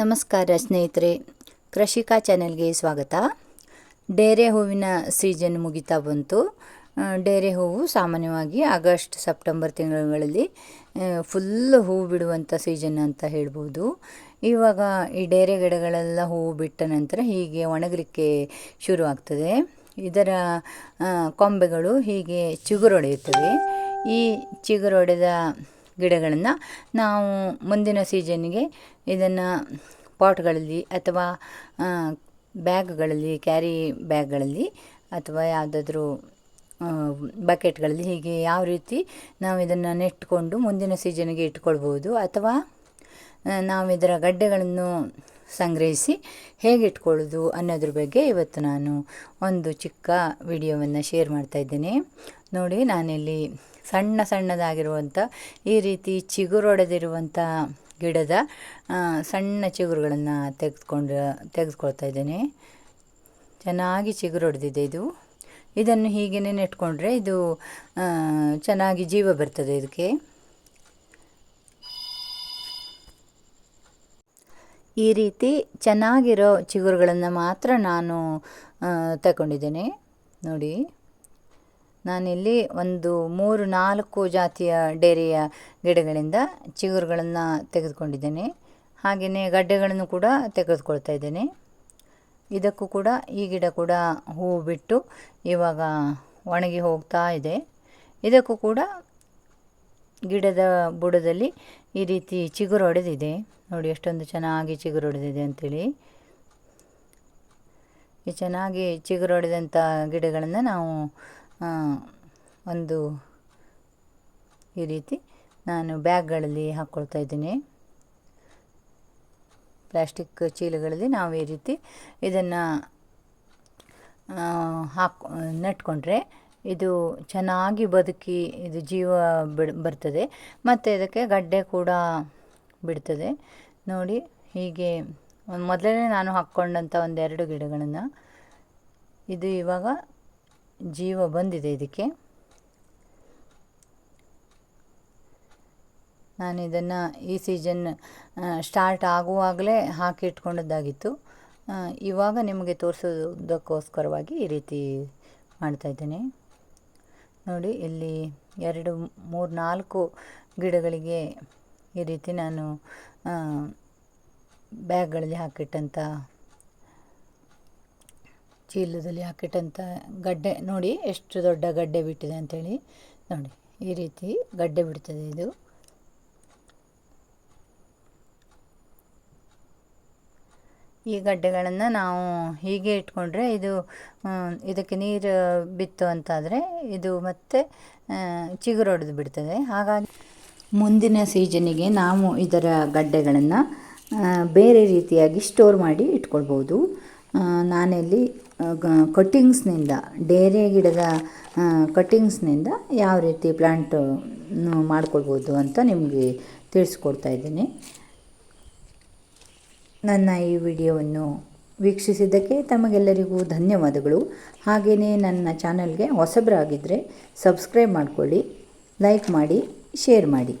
ನಮಸ್ಕಾರ ಸ್ನೇಹಿತರೆ, ಕೃಷಿಕಾ ಚಾನೆಲ್ಗೆ ಸ್ವಾಗತ. ಡೇರೆ ಹೂವಿನ ಸೀಸನ್ ಮುಗಿತಾ ಬಂತು. ಡೇರೆ ಹೂವು ಸಾಮಾನ್ಯವಾಗಿ ಆಗಸ್ಟ್, ಸೆಪ್ಟೆಂಬರ್ ತಿಂಗಳಲ್ಲಿ ಫುಲ್ ಹೂವು ಬಿಡುವಂಥ ಸೀಸನ್ ಅಂತ ಹೇಳ್ಬೋದು. ಇವಾಗ ಈ ಡೇರೆ ಗಿಡಗಳೆಲ್ಲ ಹೂವು ಬಿಟ್ಟ ನಂತರ ಹೀಗೆ ಒಣಗಲಿಕ್ಕೆ ಶುರು ಆಗ್ತದೆ. ಇದರ ಕೊಂಬೆಗಳು ಹೀಗೆ ಚಿಗುರೊಡೆಯುತ್ತವೆ. ಈ ಚಿಗುರೊಡೆದ ಗಿಡಗಳನ್ನು ನಾವು ಮುಂದಿನ ಸೀಸನ್ನಿಗೆ ಇದನ್ನು ಪಾಟ್ಗಳಲ್ಲಿ ಅಥವಾ ಬ್ಯಾಗ್ಗಳಲ್ಲಿ, ಕ್ಯಾರಿ ಬ್ಯಾಗ್ಗಳಲ್ಲಿ ಅಥವಾ ಯಾವುದಾದ್ರೂ ಬಕೆಟ್ಗಳಲ್ಲಿ ಹೀಗೆ ಯಾವ ರೀತಿ ನಾವು ಇದನ್ನು ನೆಟ್ಕೊಂಡು ಮುಂದಿನ ಸೀಸನ್ಗೆ ಇಟ್ಕೊಳ್ಬೋದು ಅಥವಾ ನಾವು ಇದರ ಗಡ್ಡೆಗಳನ್ನು ಸಂಗ್ರಹಿಸಿ ಹೇಗೆ ಇಟ್ಕೊಳ್ಳೋದು ಅನ್ನೋದ್ರ ಬಗ್ಗೆ ಇವತ್ತು ನಾನು ಒಂದು ಚಿಕ್ಕ ವಿಡಿಯೋವನ್ನು ಶೇರ್ ಮಾಡ್ತಾ ಇದ್ದೇನೆ. ನೋಡಿ, ನಾನಿಲ್ಲಿ ಸಣ್ಣ ಸಣ್ಣದಾಗಿರುವಂಥ ಈ ರೀತಿ ಚಿಗುರೊಡೆದಿರುವಂಥ ಗಿಡದ ಸಣ್ಣ ಚಿಗುರುಗಳನ್ನು ತೆಗೆದುಕೊಂಡು, ತೆಗೆದುಕೊಳ್ತಾ ಇದ್ದೇನೆ. ಚೆನ್ನಾಗಿ ಚಿಗುರೊಡೆದಿದೆ ಇದು. ಇದನ್ನು ಹೀಗೇ ನೆಟ್ಕೊಂಡ್ರೆ ಇದು ಚೆನ್ನಾಗಿ ಜೀವ ಬರ್ತದೆ ಇದಕ್ಕೆ. ಈ ರೀತಿ ಚೆನ್ನಾಗಿರೋ ಚಿಗುರುಗಳನ್ನು ಮಾತ್ರ ನಾನು ತಗೊಂಡಿದ್ದೇನೆ. ನೋಡಿ, ನಾನಿಲ್ಲಿ ಒಂದು ಮೂರು ನಾಲ್ಕು ಜಾತಿಯ ಡೇರಿಯ ಗಿಡಗಳಿಂದ ಚಿಗುರುಗಳನ್ನು ತೆಗೆದುಕೊಂಡಿದ್ದೇನೆ. ಹಾಗೆಯೇ ಗಡ್ಡೆಗಳನ್ನು ಕೂಡ ತೆಗೆದುಕೊಳ್ತಾ ಇದ್ದೇನೆ. ಇದಕ್ಕೂ ಕೂಡ ಈ ಗಿಡ ಕೂಡ ಹೂವು ಬಿಟ್ಟು ಇವಾಗ ಒಣಗಿ ಹೋಗ್ತಾ ಇದೆ. ಇದಕ್ಕೂ ಕೂಡ ಗಿಡದ ಬುಡದಲ್ಲಿ ಈ ರೀತಿ ಚಿಗುರು ಹೊಡೆದಿದೆ ನೋಡಿ ಎಷ್ಟೊಂದು ಚೆನ್ನಾಗಿ ಚಿಗುರು ಹೊಡೆದಿದೆ ಅಂಥೇಳಿ ಈ ಚೆನ್ನಾಗಿ ಚಿಗುರು ಹೊಡೆದಂಥ ಗಿಡಗಳನ್ನು ನಾವು ಒಂದು ಈ ರೀತಿ ನಾನು ಬ್ಯಾಗ್ಗಳಲ್ಲಿ ಹಾಕ್ಕೊಳ್ತಾ ಇದ್ದೀನಿ. ಪ್ಲಾಸ್ಟಿಕ್ ಚೀಲಗಳಲ್ಲಿ ನಾವು ಈ ರೀತಿ ಇದನ್ನು ಹಾಕ್, ನೆಟ್ಕೊಂಡ್ರೆ ಇದು ಚೆನ್ನಾಗಿ ಬದುಕಿ ಇದು ಜೀವ ಬಿಡ್ ಬರ್ತದೆ. ಮತ್ತು ಇದಕ್ಕೆ ಗಡ್ಡೆ ಕೂಡ ಬಿಡ್ತದೆ. ನೋಡಿ ಹೀಗೆ ಮೊದಲೇ ನಾನು ಹಾಕ್ಕೊಂಡಂಥ ಒಂದೆರಡು ಗಿಡಗಳನ್ನು ಇದು ಇವಾಗ ಜೀವ ಬಂದಿದೆ ಇದಕ್ಕೆ. ನಾನು ಇದನ್ನು ಈ ಸೀಸನ್ ಸ್ಟಾರ್ಟ್ ಆಗುವಾಗಲೇ ಹಾಕಿ ಇಟ್ಕೊಂಡದ್ದಾಗಿತ್ತು. ಆ, ಇವಾಗ ನಿಮಗೆ ತೋರಿಸೋದಕ್ಕೋಸ್ಕರವಾಗಿ ಈ ರೀತಿ ಮಾಡ್ತಾಯಿದ್ದೇನೆ ನೋಡಿ, ಇಲ್ಲಿ ಎರಡು, ಮೂರು, ನಾಲ್ಕು ಗಿಡಗಳಿಗೆ ಈ ರೀತಿ ನಾನು ಬ್ಯಾಗ್ಗಳಲ್ಲಿ ಹಾಕಿಟ್ಟಂಥ ಚೀಲದಲ್ಲಿ ಹಾಕಿಟ್ಟಂಥ ಗಡ್ಡೆ ನೋಡಿ, ಎಷ್ಟು ದೊಡ್ಡ ಗಡ್ಡೆ ಬಿಟ್ಟಿದೆ ಅಂಥೇಳಿ ನೋಡಿ, ಈ ರೀತಿ ಗಡ್ಡೆ ಬಿಡ್ತದೆ ಇದು. ಈ ಗಡ್ಡೆಗಳನ್ನು ನಾವು ಹೀಗೆ ಇಟ್ಕೊಂಡ್ರೆ ಇದು ಇದಕ್ಕೆ ನೀರು ಬಿತ್ತು ಅಂತಾದರೆ ಇದು ಮತ್ತೆ ಚಿಗುರೊಡೆದು ಬಿಡ್ತದೆ. ಹಾಗಾಗಿ ಮುಂದಿನ ಸೀಸನಿಗೆ ನಾವು ಇದರ ಗಡ್ಡೆಗಳನ್ನು ಬೇರೆ ರೀತಿಯಾಗಿ ಸ್ಟೋರ್ ಮಾಡಿ ಇಟ್ಕೊಳ್ಬೋದು ನಾನಿಲ್ಲಿ ಕಟ್ಟಿಂಗ್ಸ್ನಿಂದ ಡೇರೆ ಗಿಡದ ಕಟ್ಟಿಂಗ್ಸ್ನಿಂದ ಯಾವ ರೀತಿ ಪ್ಲ್ಯಾಂಟ್ ಮಾಡ್ಕೊಳ್ಬೋದು ಅಂತ ನಿಮಗೆ ತಿಳಿಸ್ಕೊಡ್ತಾ ಇದ್ದೀನಿ. ನನ್ನ ಈ ವಿಡಿಯೋವನ್ನು ವೀಕ್ಷಿಸಿದ್ದಕ್ಕೆ ತಮಗೆಲ್ಲರಿಗೂ ಧನ್ಯವಾದಗಳು. ಹಾಗೆಯೇ ನನ್ನ ಚಾನಲ್ಗೆ ಹೊಸಬರಾಗಿದ್ದರೆ ಸಬ್ಸ್ಕ್ರೈಬ್ ಮಾಡಿಕೊಳ್ಳಿ, ಲೈಕ್ ಮಾಡಿ, ಶೇರ್ ಮಾಡಿ.